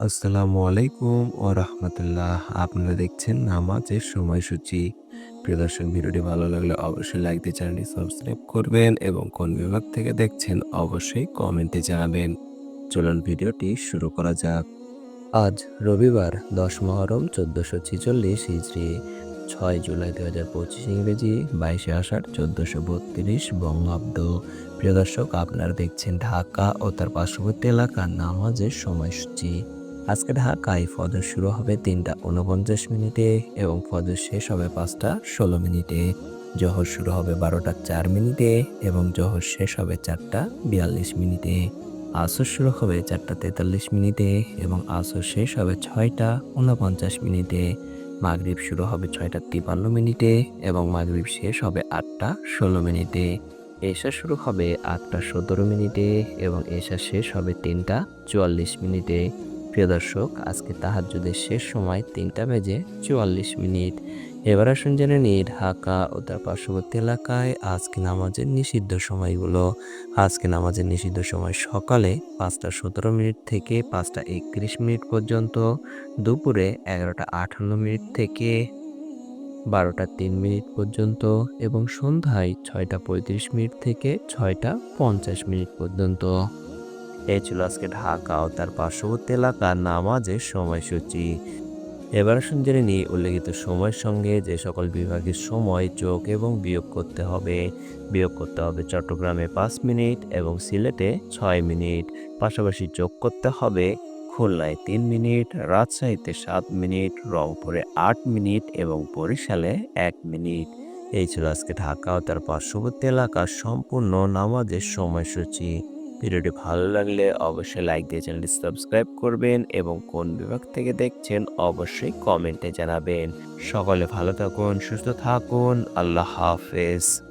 আসসালামু আলাইকুম ও রহমতুল্লাহ। আপনারা দেখছেন নামাজের সময়সূচি। প্রিয় দর্শক, ভিডিওটি ভালো লাগলে অবশ্যই লাইক দিয়ে চ্যানেলটি সাবস্ক্রাইব করবেন এবং কোন বিভাগ থেকে দেখছেন অবশ্যই কমেন্টে জানাবেন। চলুন ভিডিওটি শুরু করা যাক। আজ রবিবার, দশ মহরম, চোদ্দোশো ছিচল্লিশ হিজড়ি, ছয় জুলাই দু হাজার পঁচিশ ইংরেজি, বাইশে আষাঢ়, চোদ্দোশো বত্রিশ বঙ্গাব্দ। প্রিয় দর্শক, আপনারা দেখছেন ঢাকা ও তার পার্শ্ববর্তী এলাকার নামাজের সময়সূচি। আজকে ঢাকায় ফজর শুরু হবে তিনটা উনপঞ্চাশ মিনিটে এবং ফজর শেষ হবে পাঁচটা ষোলো মিনিটে। জহর শুরু হবে বারোটা চার মিনিটে এবং জহর শেষ হবে চারটা বিয়াল্লিশ মিনিটে। আসর শুরু হবে চারটা তেতাল্লিশ মিনিটে এবং আসর শেষ হবে ছয়টা উনপঞ্চাশ মিনিটে। মাগরিব শুরু হবে ছয়টা তিপান্ন মিনিটে এবং মাগরিব শেষ হবে আটটা ষোলো মিনিটে। এশা শুরু হবে আটটা সতেরো মিনিটে এবং এশা শেষ হবে তিনটা চুয়াল্লিশ মিনিটে। প্রিয় দর্শক, আজকে তাহাজ্জুদের শেষ সময় তিনটা বেজে চুয়াল্লিশ মিনিট। এবার আসুন জেনে নিই ঢাকা ও তার পার্শ্ববর্তী এলাকায় আজকে নামাজের নিষিদ্ধ সময়গুলো। আজকে নামাজের নিষিদ্ধ সময় সকালে পাঁচটা সতেরো মিনিট থেকে পাঁচটা একত্রিশ মিনিট পর্যন্ত, দুপুরে এগারোটা আটান্ন মিনিট থেকে বারোটা তিন মিনিট পর্যন্ত এবং সন্ধ্যায় ছয়টা পঁয়ত্রিশ মিনিট থেকে ছয়টা পঞ্চাশ মিনিট পর্যন্ত। এই ছিল আজকে ঢাকা ও তার পার্শ্ববর্তী এলাকার নামাজের সময়সূচি। এবার আসুন জেনে নিই উল্লেখিত সময়ের সঙ্গে যে সকল বিভাগের সময়, যোগ এবং বিয়োগ করতে হবে। বিয়োগ করতে হবে চট্টগ্রামে পাঁচ মিনিট এবং সিলেটে ছয় মিনিট। পাশাপাশি যোগ করতে হবে খুলনায় তিন মিনিট, রাজশাহীতে সাত মিনিট, রংপুরে আট মিনিট এবং বরিশালে এক মিনিট। এই ছিল আজকে ঢাকা ও তার পার্শ্ববর্তী এলাকার সম্পূর্ণ নামাজের সময়সূচি। ভিডিওটি ভালো লাগলে অবশ্যই লাইক দিয়ে চ্যানেলটি সাবস্ক্রাইব করবেন এবং কোন বিভাগ থেকে দেখছেন অবশ্যই কমেন্টে জানাবেন। সকলে ভালো থাকুন, সুস্থ থাকুন, আল্লাহ হাফেজ।